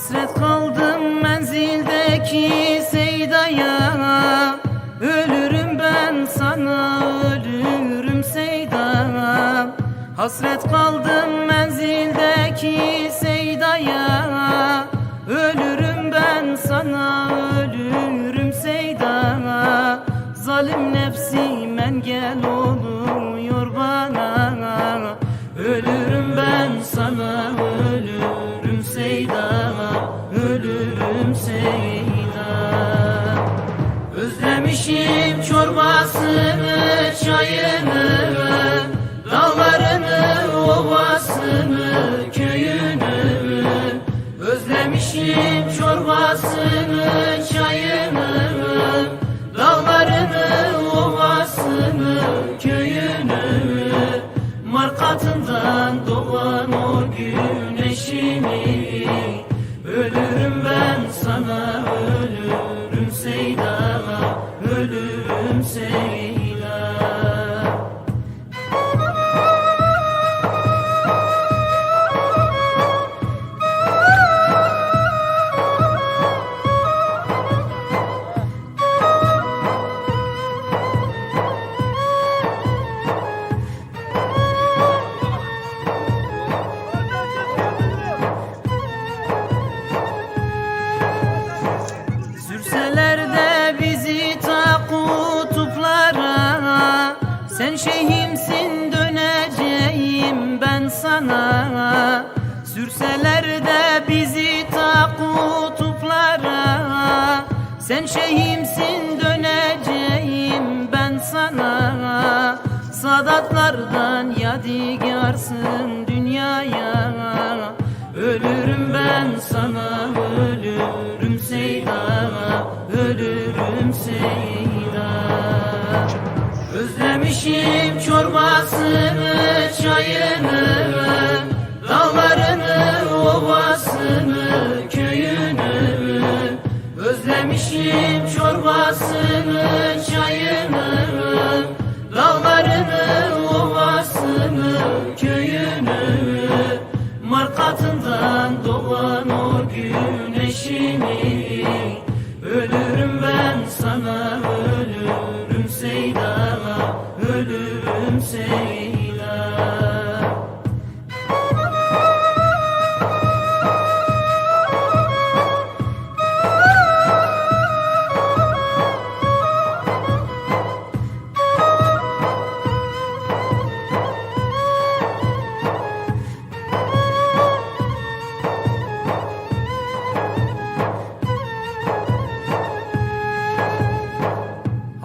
Hasret kaldım menzildeki Seyda'ya. Ölürüm ben sana ölürüm Seyda. Hasret kaldım menzildeki Seyda'ya. Ölürüm ben sana ölürüm Seyda. Zalim nefsim engel oluyor bana. Ölürüm ben sana Markatından doğan şeyhimsin döneceğim ben sana. Sürseler de bizi ta kutuplara. Sen şeyhimsin döneceğim ben sana. Sadatlardan yadigarsın dünyaya. Ölürüm ben sana çayını Dağlarını ovasını köyünü Özlemişim çorbasını çayını Dağlarını ovasını köyünü Markatından doğan o güneşimi Ölürüm ben sana ölürüm Seyda Ölürüm Seyda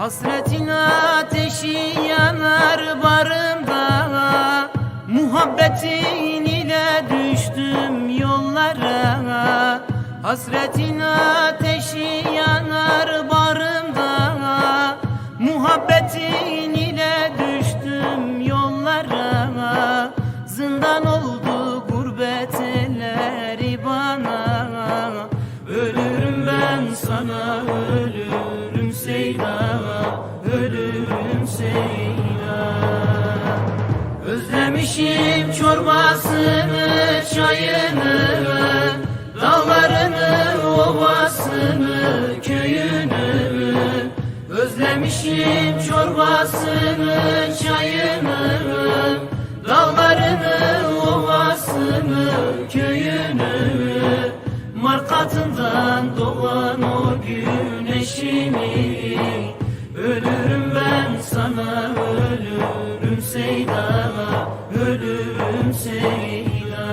Hasretin ateşi yanar barımda Muhabbetin ile düştüm yollara. Hasretin ateşi yanar barımda Muhabbetin ile düştüm yollara. Zindan oldu gurbet elleri bana. Ölürüm ben sana Özlemişim çorbasını çayını Dağlarını ovasını köyünü. Özlemişim çorbasını çayını Dağlarını ovasını köyünü Ölürüm Seyda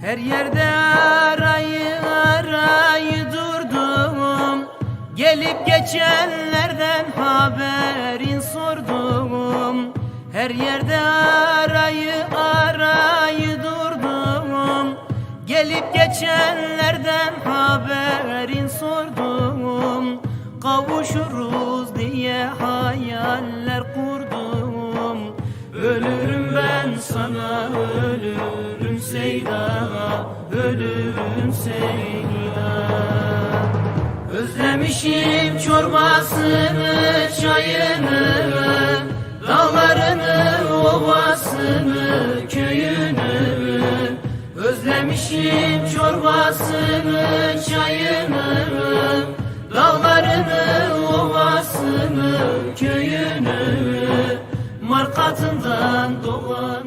Her yerde Geçenlerden haberin sordum. Her yerde arayı arayı durdum. Gelip geçenlerden haberin sordum. Kavuşuruz diye hayaller kurdum. Ölürüm ben sana ölürüm Seyda. Ölürüm Seyda. Özlemişim çorbasını, çayını Dağlarını, ovasını, köyünü. Özlemişim çorbasını, çayını Dağlarını, ovasını, köyünü. Markatından doğan